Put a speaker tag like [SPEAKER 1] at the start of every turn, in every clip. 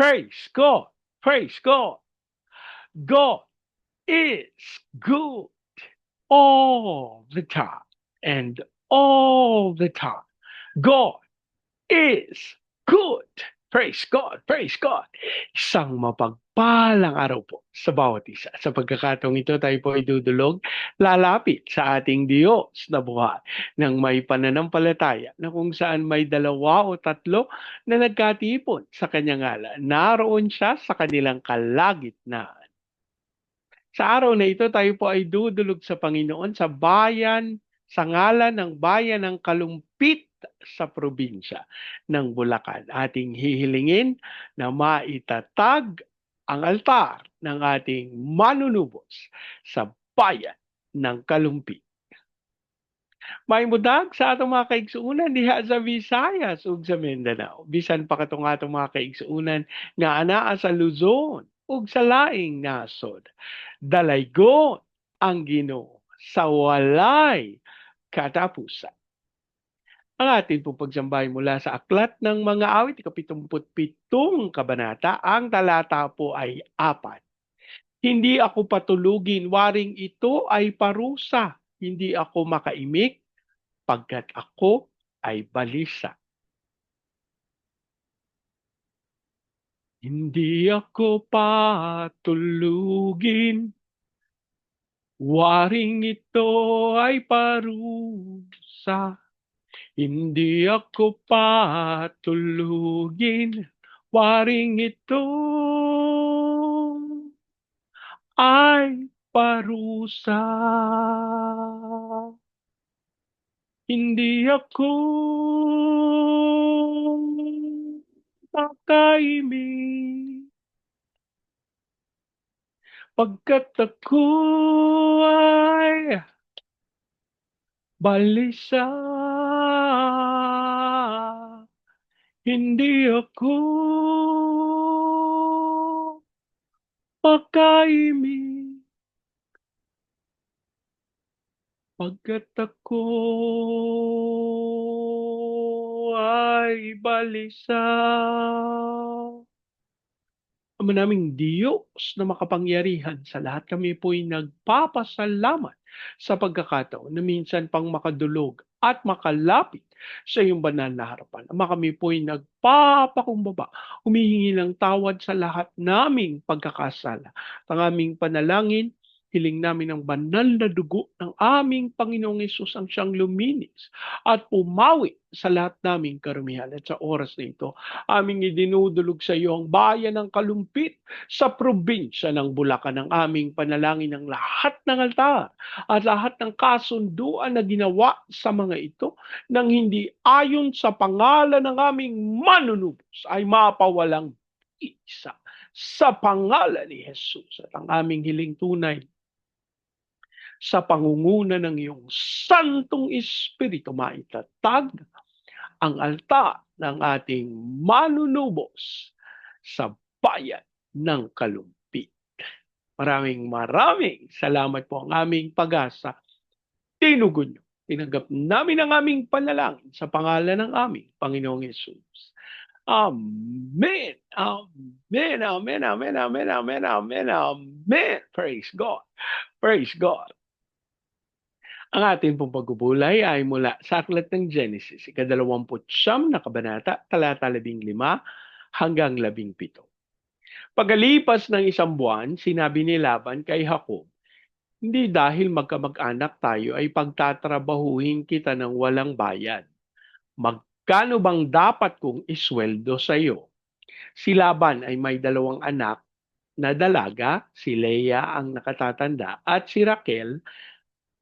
[SPEAKER 1] Praise God. Praise God. God is good all the time and all the time. God is good. Praise God, praise God. Isang mapagpalang araw po sa bawat isa. Sa pagkakataong ito, tayo po ay dudulog, lalapit sa ating Diyos na buhay ng may pananampalataya na kung saan may dalawa o tatlo na nagkatipon sa kanyang ngalan. Naroon siya sa kanilang kalagitnaan. Sa araw na ito, tayo po ay dudulog sa Panginoon sa bayan, sa ngalan ng bayan ng kalumpit sa probinsya ng Bulacan. Ating hihilingin na maitatag ang altar ng ating manunubos sa bayan ng Kalumpit. May mudag sa atong mga kaigsuunan diha sa Visayas ug sa Mindanao. Bisan pa katong atong mga kaigsuunan nga anaa sa Luzon ug sa laing nasod. Dalaygon ang Ginoo sa walay katapusan. Ang ating pong pagsambay mula sa Aklat ng Mga Awit, ikapitumputpitong kabanata, ang talata po ay apat. Hindi ako patulugin, waring ito ay parusa. Hindi ako makaimik, pagkat ako ay balisa. Hindi ako patulugin, waring ito ay parusa. Hindi ako patulugin, waring ito ay parusa. Hindi ako makaimik, pagkat ako ay balisa. Hindi ako makaimik, pagkat ako ay balisa. Ama naming Diyos na makapangyarihan sa lahat kami po'y nagpapasalamat sa pagkakataon na minsan pang makadulog at makalapit sa iyong banal na harapan. Ama kami po'y nagpapakumbaba, humihingi ng tawad sa lahat naming pagkakasala. Ang aming panalangin, hiling namin ng banal na dugo ng aming Panginoong Yesus ang siyang luminis at pumawi sa lahat naming karumihan. At sa oras na ito, aming idinudulog sa iyo ang bayan ng kalumpit sa probinsya ng Bulacan ng aming panalangin ng lahat ng altar at lahat ng kasunduan na ginawa sa mga ito nang hindi ayon sa pangalan ng aming manunubos ay mapawalang isa sa pangalan ni Jesus at ang aming hiling tunay sa pangunguna ng iyong Santong Espiritu maitatag ang alta ng ating manunubos sa bayan ng Kalumpit. Maraming maraming salamat po ang aming pag-asa. Tinugon niyo. Tinanggap namin ang aming panalangin sa pangalan ng aming Panginoong Yesus. Amen. Amen. Amen. Amen. Amen. Amen. Amen. Amen. Praise God. Praise God. Ang ating pong pagbubulay ay mula sa Aklat ng Genesis, ikadalawamput siyam na kabanata, talata labing lima hanggang labing pito. Pagalipas ng isang buwan, sinabi ni Laban kay Jacob, hindi dahil magkamag-anak tayo ay pagtatrabahuhin kita ng walang bayad. Magkano bang dapat kong isweldo sa iyo? Si Laban ay may dalawang anak na dalaga, si Leah ang nakatatanda at si Raquel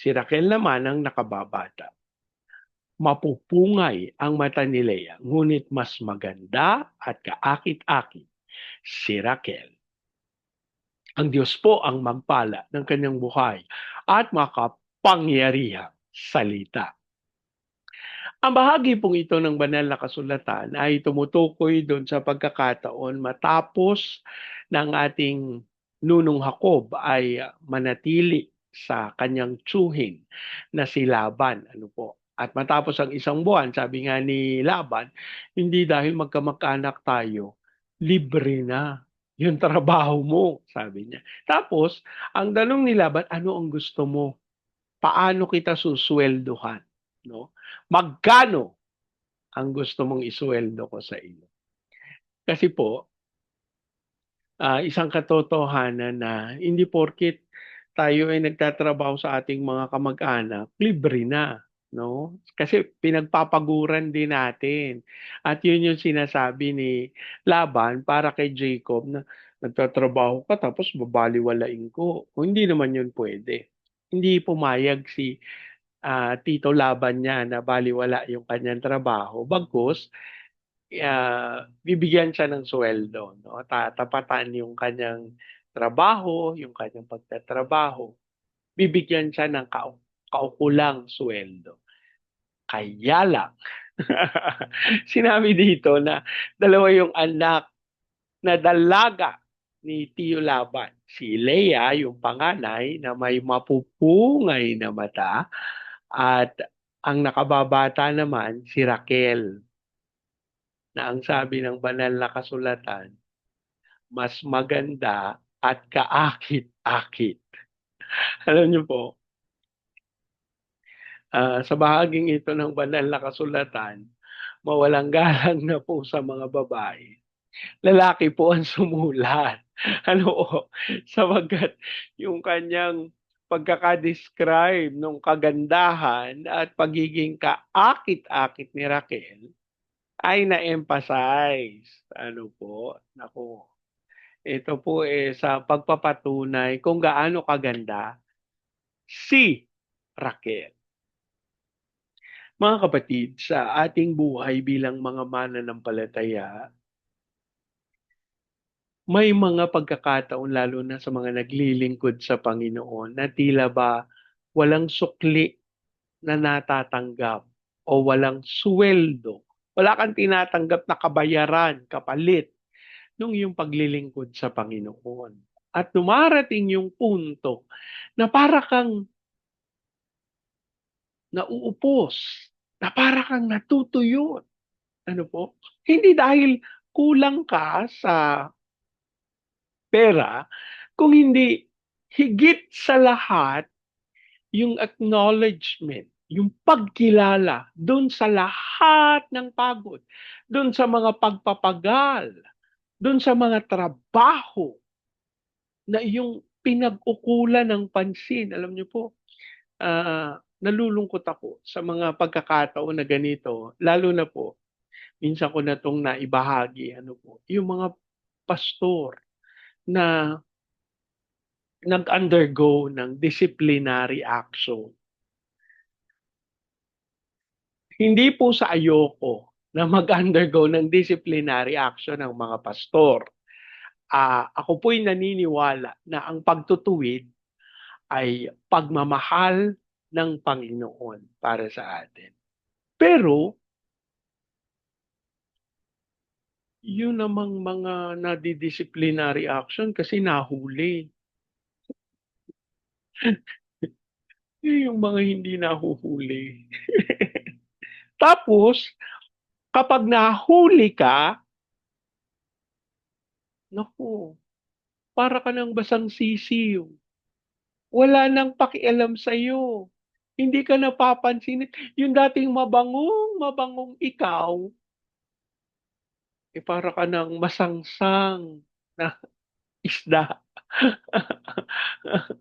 [SPEAKER 1] Si Raquel naman ang nakababata. Mapupungay ang mata ni Leia, ngunit mas maganda at kaakit-akit si Raquel. Ang Diyos po ang magpala ng kanyang buhay at makapangyarihang salita. Ang bahagi pong ito ng banal na kasulatan ay tumutukoy doon sa pagkakataon matapos ng ating nunong Hakob ay manatili sa kanyang tsuhin na si Laban. Ano po? At matapos ang isang buwan, sabi nga ni Laban, hindi dahil magkamag-anak tayo, libre na yung trabaho mo, sabi niya. Tapos, ang tanong ni Laban, ano ang gusto mo? Paano kita susweldohan? No? Magkano ang gusto mong isweldo ko sa iyo? Kasi po, ah, isang katotohanan na hindi porket tayo ay nagtatrabaho sa ating mga kamag-anak, libre na. No? Kasi pinagpapaguran din natin. At yun yung sinasabi ni Laban para kay Jacob na nagtatrabaho ka tapos babaliwalain ko. Kung hindi naman yun pwede. Hindi pumayag si ah, Tito Laban niya na baliwala yung kanyang trabaho. Bagkus, ah, bibigyan siya ng sweldo. No? Tatapatan yung kanyang trabaho, yung kanyang pagtatrabaho. Bibigyan siya ng kau kaukulang sweldo. Kaya lang, sinabi dito na dalawa yung anak na dalaga ni Tio Laban. Si Leia, yung panganay na may mapupungay na mata at ang nakababata naman si Raquel na ang sabi ng banal na kasulatan, mas maganda at kaakit-akit. Alam niyo po, uh, sa bahaging ito ng banal na kasulatan, mawalang galang na po sa mga babae. Lalaki po ang sumulat. Ano, sabagat yung kanyang pagkakadescribe ng kagandahan at pagiging kaakit-akit ni Raquel ay na-emphasize. Ano po? Nako. Ito po eh sa pagpapatunay kung gaano kaganda si Raquel. Mga kapatid, sa ating buhay bilang mga mananampalataya, may mga pagkakataon lalo na sa mga naglilingkod sa Panginoon na tila ba walang sukli na natatanggap o walang sweldo. Wala kang tinatanggap na kabayaran, kapalit nung yung paglilingkod sa Panginoon. At dumarating yung punto na para kang nauupos na para kang natutuyot. Ano po? Hindi dahil kulang ka sa pera, kung hindi higit sa lahat yung acknowledgement, yung pagkilala doon sa lahat ng pagod, doon sa mga pagpapagal, doon sa mga trabaho na yung pinag-ukulan ng pansin. Alam niyo po, uh, nalulungkot ako sa mga pagkakataon na ganito, lalo na po, minsan ko na itong naibahagi, ano po, yung mga pastor na nag-undergo ng disciplinary action. Hindi po sa ayoko na mag-undergo ng disciplinary action ng mga pastor. Uh, ako po'y naniniwala na ang pagtutuwid ay pagmamahal ng Panginoon para sa atin. Pero, yun namang mga nadidisciplinary action kasi nahuli. yung mga hindi nahuhuli. Tapos, kapag nahuli ka, naku, para ka ng basang sisiw. Wala nang pakialam sa'yo hindi ka napapansin. Yung dating mabangong, mabangong ikaw, eh para ka ng masangsang na isda.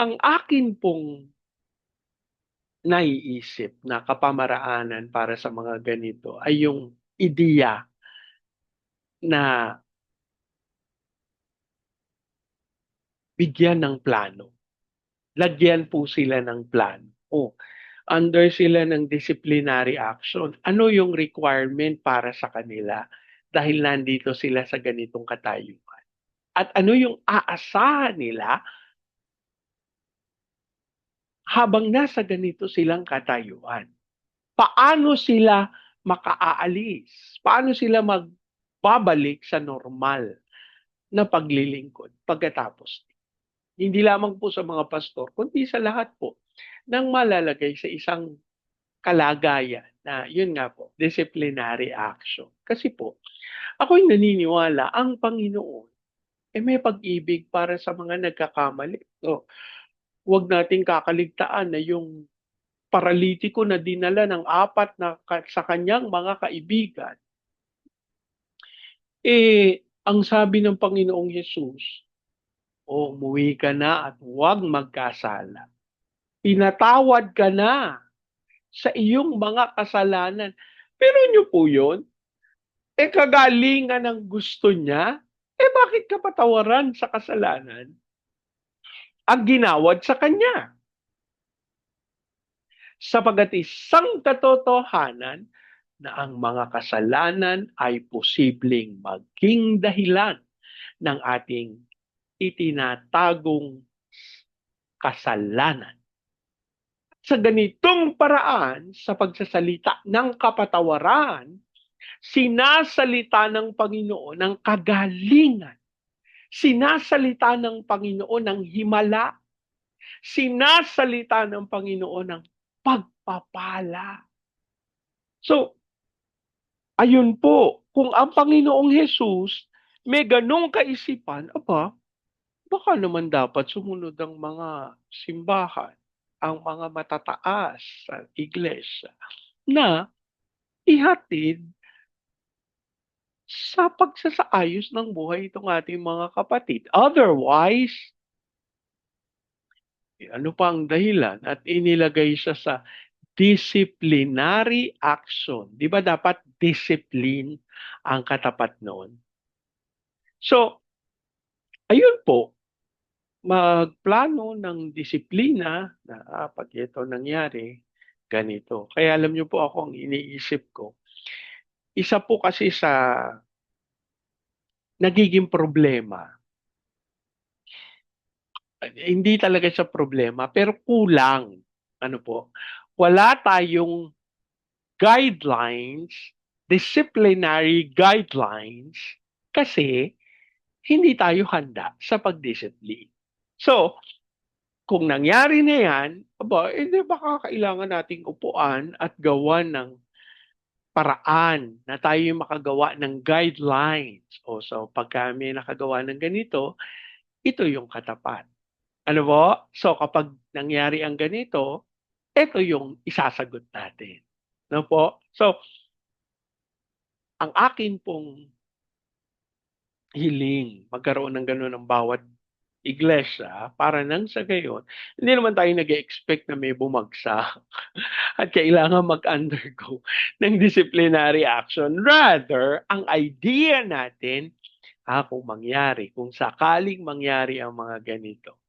[SPEAKER 1] Ang akin pong naiisip na kapamaraanan para sa mga ganito ay yung ideya na bigyan ng plano lagyan po sila ng plan. O, under sila ng disciplinary action. Ano yung requirement para sa kanila dahil nandito sila sa ganitong katayuan? At ano yung aasahan nila habang nasa ganito silang katayuan? Paano sila makaaalis? Paano sila magbabalik sa normal na paglilingkod pagkatapos hindi lamang po sa mga pastor, kundi sa lahat po, nang malalagay sa isang kalagayan na yun nga po, disciplinary action. Kasi po, ako'y naniniwala ang Panginoon eh may pag-ibig para sa mga nagkakamali. So, huwag nating kakaligtaan na yung paralitiko na dinala ng apat na sa kanyang mga kaibigan, eh, ang sabi ng Panginoong Yesus, o oh, umuwi ka na at huwag magkasala. Pinatawad ka na sa iyong mga kasalanan. Pero nyo po yun, eh kagalingan ng gusto niya, eh bakit ka patawaran sa kasalanan? Ang ginawad sa kanya. Sapagat isang katotohanan na ang mga kasalanan ay posibleng maging dahilan ng ating itinatagong kasalanan. Sa ganitong paraan, sa pagsasalita ng kapatawaran, sinasalita ng Panginoon ng kagalingan. Sinasalita ng Panginoon ng himala. Sinasalita ng Panginoon ng pagpapala. So, ayun po, kung ang Panginoong Jesus may ganong kaisipan, aba, baka naman dapat sumunod ang mga simbahan ang mga matataas sa iglesia na ihatid sa pagsasaayos ng buhay itong ating mga kapatid. Otherwise, eh, ano pa ang dahilan at inilagay siya sa disciplinary action. Di ba dapat discipline ang katapat noon? So, ayun po, magplano ng disiplina na ah, pag ito nangyari, ganito. Kaya alam niyo po ako ang iniisip ko. Isa po kasi sa nagiging problema. Hindi talaga siya problema, pero kulang. Ano po? Wala tayong guidelines, disciplinary guidelines, kasi hindi tayo handa sa pagdiscipline. So, kung nangyari na yan, aba, eh, baka kailangan nating upuan at gawan ng paraan na tayo makagawa ng guidelines. O so, pag kami nakagawa ng ganito, ito yung katapat. Ano po? So, kapag nangyari ang ganito, ito yung isasagot natin. No po? So, ang akin pong hiling, magkaroon ng gano'n ng bawat iglesia para nang sa gayon, hindi naman tayo nag expect na may bumagsak at kailangan mag-undergo ng disciplinary action. Rather, ang idea natin, ah, kung mangyari, kung sakaling mangyari ang mga ganito,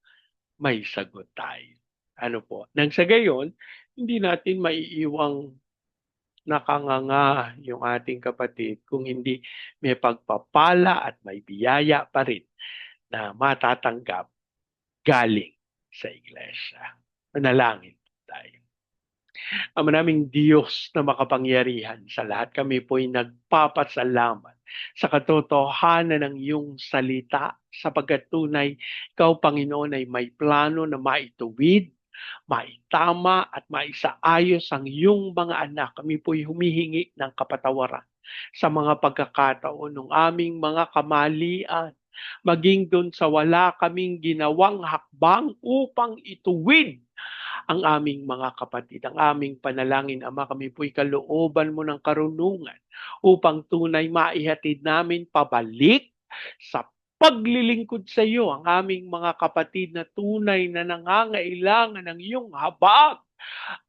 [SPEAKER 1] may sagot tayo. Ano po? Nang sa gayon, hindi natin maiiwang nakanganga yung ating kapatid kung hindi may pagpapala at may biyaya pa rin na matatanggap galing sa iglesia. Manalangin tayo. Ang naming Diyos na makapangyarihan sa lahat, kami po'y nagpapasalamat sa katotohanan ng iyong salita sapagkat tunay, ikaw Panginoon ay may plano na maituwid, maitama at maisaayos ang iyong mga anak. Kami po'y humihingi ng kapatawaran sa mga pagkakataon ng aming mga kamalian maging doon sa wala kaming ginawang hakbang upang ituwid ang aming mga kapatid, ang aming panalangin, Ama, kami po'y kalooban mo ng karunungan upang tunay maihatid namin pabalik sa paglilingkod sa iyo ang aming mga kapatid na tunay na nangangailangan ng iyong habag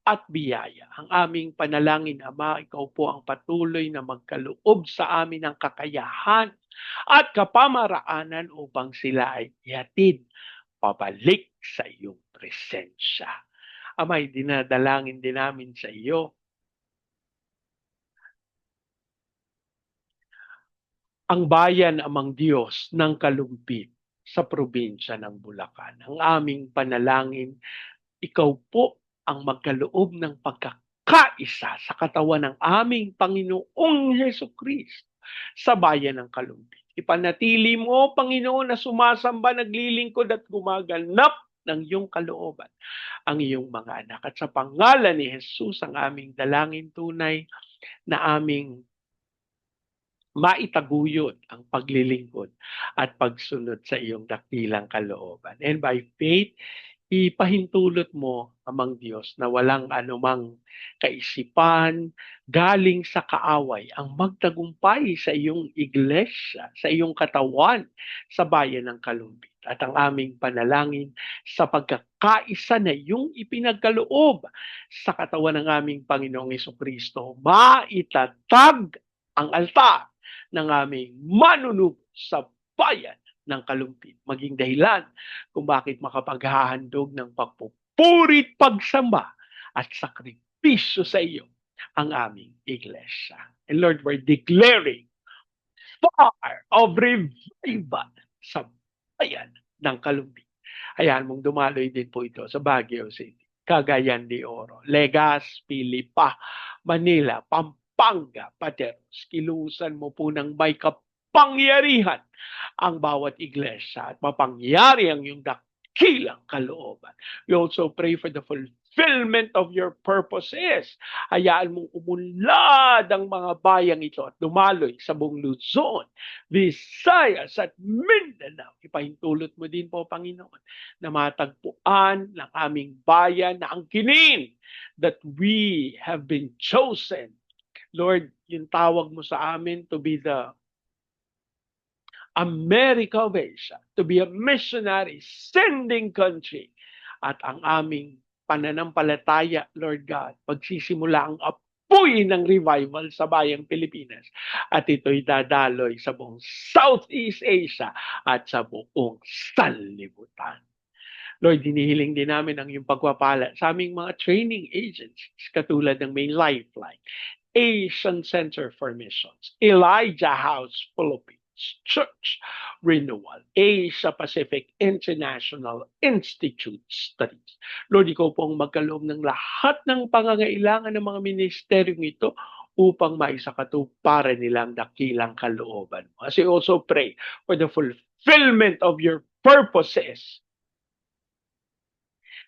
[SPEAKER 1] at biyaya. Ang aming panalangin, Ama, ikaw po ang patuloy na magkaloob sa amin ng kakayahan at kapamaraanan upang sila ay ihatid pabalik sa iyong presensya. Amay, dinadalangin din namin sa iyo ang bayan amang Diyos ng kalumpit sa probinsya ng Bulacan. Ang aming panalangin, ikaw po ang magkaloob ng pagkakaisa sa katawan ng aming Panginoong Heso Kristo sa bayan ng Kalumpit. Ipanatili mo, Panginoon, na sumasamba, naglilingkod at gumaganap ng iyong kalooban ang iyong mga anak. At sa pangalan ni Jesus ang aming dalangin tunay na aming maitaguyod ang paglilingkod at pagsunod sa iyong dakilang kalooban. And by faith, ipahintulot mo amang Diyos na walang anumang kaisipan galing sa kaaway ang magtagumpay sa iyong iglesia, sa iyong katawan sa bayan ng Kalumpit. At ang aming panalangin sa pagkakaisa na iyong ipinagkaloob sa katawan ng aming Panginoong Kristo, maitatag ang altar ng aming manunubo sa bayan ng kalumpit. Maging dahilan kung bakit makapaghahandog ng pagpupurit, pagsamba at sakripisyo sa iyo ang aming iglesia. And Lord, we're declaring fire of revival sa bayan ng kalumpit. Hayaan mong dumaloy din po ito sa Baguio City, Cagayan de Oro, Legazpi, Lipa, Manila, Pampanga, Pateros. Kilusan mo po ng may kapangyarihan ang bawat iglesia at mapangyari ang iyong dakilang kalooban. We also pray for the fulfillment of your purposes. Hayaan mong umunlad ang mga bayang ito at dumaloy sa buong Luzon, Visayas at Mindanao. Ipahintulot mo din po, Panginoon, na matagpuan ng aming bayan na ang kinin that we have been chosen Lord, yung tawag mo sa amin to be the America of Asia, to be a missionary, sending country. At ang aming pananampalataya, Lord God, pagsisimula ang apoy ng revival sa bayang Pilipinas. At ito'y dadaloy sa buong Southeast Asia at sa buong sanlibutan. Lord, dinihiling din namin ang iyong pagpapala sa aming mga training agencies katulad ng May Lifeline, Asian Center for Missions, Elijah House Philippines, Church Renewal, Asia Pacific International Institute Studies. Lord, ikaw pong magkaloob ng lahat ng pangangailangan ng mga ministeryong ito upang maisakatuparan nilang dakilang kalooban mo. As we also pray for the fulfillment of your purposes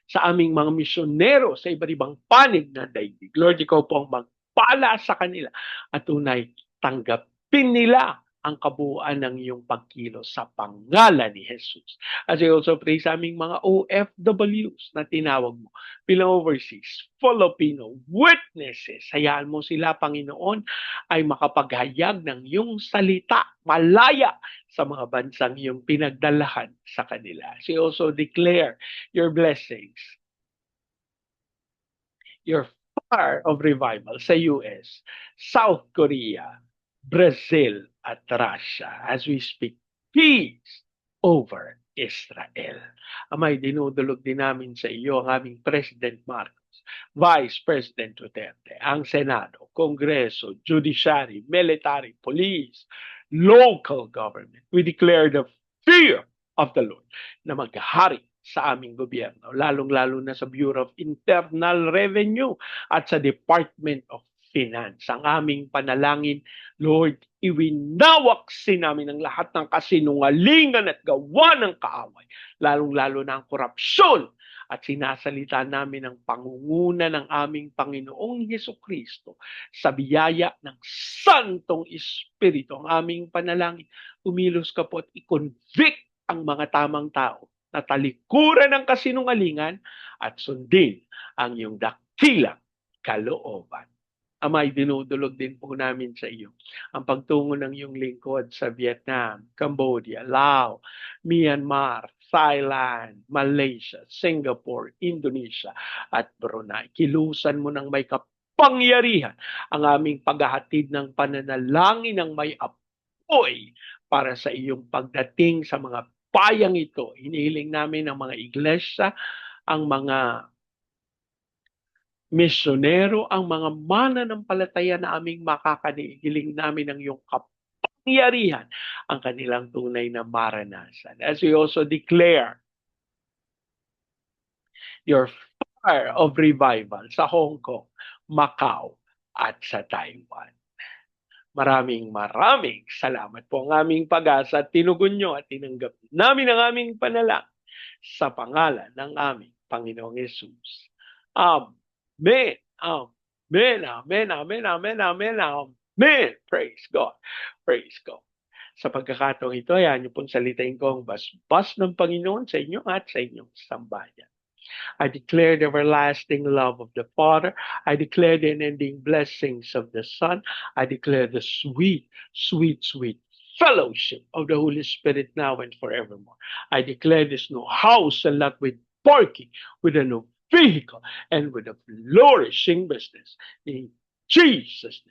[SPEAKER 1] sa aming mga misyonero sa iba't ibang panig na daigdig. Lord, ikaw po ang mag pala sa kanila at tunay tanggapin nila ang kabuuan ng iyong pagkilos sa pangalan ni Jesus. As I also pray sa aming mga OFWs na tinawag mo bilang overseas, Filipino witnesses. Hayaan mo sila, Panginoon, ay makapaghayag ng iyong salita malaya sa mga bansang iyong pinagdalahan sa kanila. She also declare your blessings, your fire of revival sa US, South Korea, Brazil at Russia as we speak peace over Israel. Amay, dinudulog din namin sa iyo ang aming President Marcos, Vice President Duterte, ang Senado, Kongreso, Judiciary, Military, Police, local government. We declare the fear of the Lord na maghari sa aming gobyerno, lalong-lalo na sa Bureau of Internal Revenue at sa Department of Finance. Ang aming panalangin, Lord, iwinawaksin namin ang lahat ng kasinungalingan at gawa ng kaaway, lalong-lalo na ang korupsyon at sinasalita namin ang pangunguna ng aming Panginoong Heso Kristo sa biyaya ng Santong Espiritu. Ang aming panalangin, umilos ka po at i-convict ang mga tamang tao na talikuran ng kasinungalingan at sundin ang iyong dakilang kalooban. Amay, dinudulog din po namin sa iyo ang pagtungo ng iyong lingkod sa Vietnam, Cambodia, Laos, Myanmar, Thailand, Malaysia, Singapore, Indonesia, at Brunei. Kilusan mo ng may kapangyarihan ang aming paghahatid ng pananalangin ng may apoy para sa iyong pagdating sa mga bayang ito. Hinihiling namin ang mga iglesia, ang mga misyonero, ang mga mananampalataya na aming makakanigiling namin ng iyong kapangyarihan ang kanilang tunay na maranasan. As we also declare your fire of revival sa Hong Kong, Macau, at sa Taiwan. Maraming maraming salamat po ang aming pag-asa at tinugon nyo at tinanggap namin ang aming panalangin sa pangalan ng aming Panginoong Yesus. Amen. Amen. Amen. Amen. Amen. Amen. Amen. Praise God. Praise God. Sa pagkakataong ito, ayan niyo pong salitain ko ang basbas ng Panginoon sa inyo at sa inyong sambayan. I declare the everlasting love of the Father. I declare the unending blessings of the Son. I declare the sweet, sweet, sweet fellowship of the Holy Spirit now and forevermore. I declare this new house and lot with parking, with a new vehicle, and with a flourishing business. In Jesus'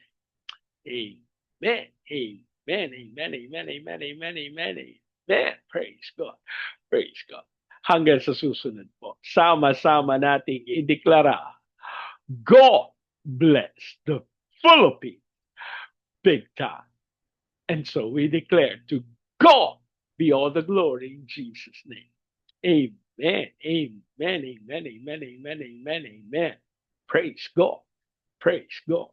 [SPEAKER 1] name. Amen. Amen. Amen. Amen. Amen. Amen. Amen. Amen. Praise God. Praise God. Hanggang sa susunod po. Sama-sama nating ideklara, God bless the Philippines big time. And so we declare to God be all the glory in Jesus' name. Amen. Amen. Amen. Amen. Amen. Amen. Amen. Praise God. Praise God.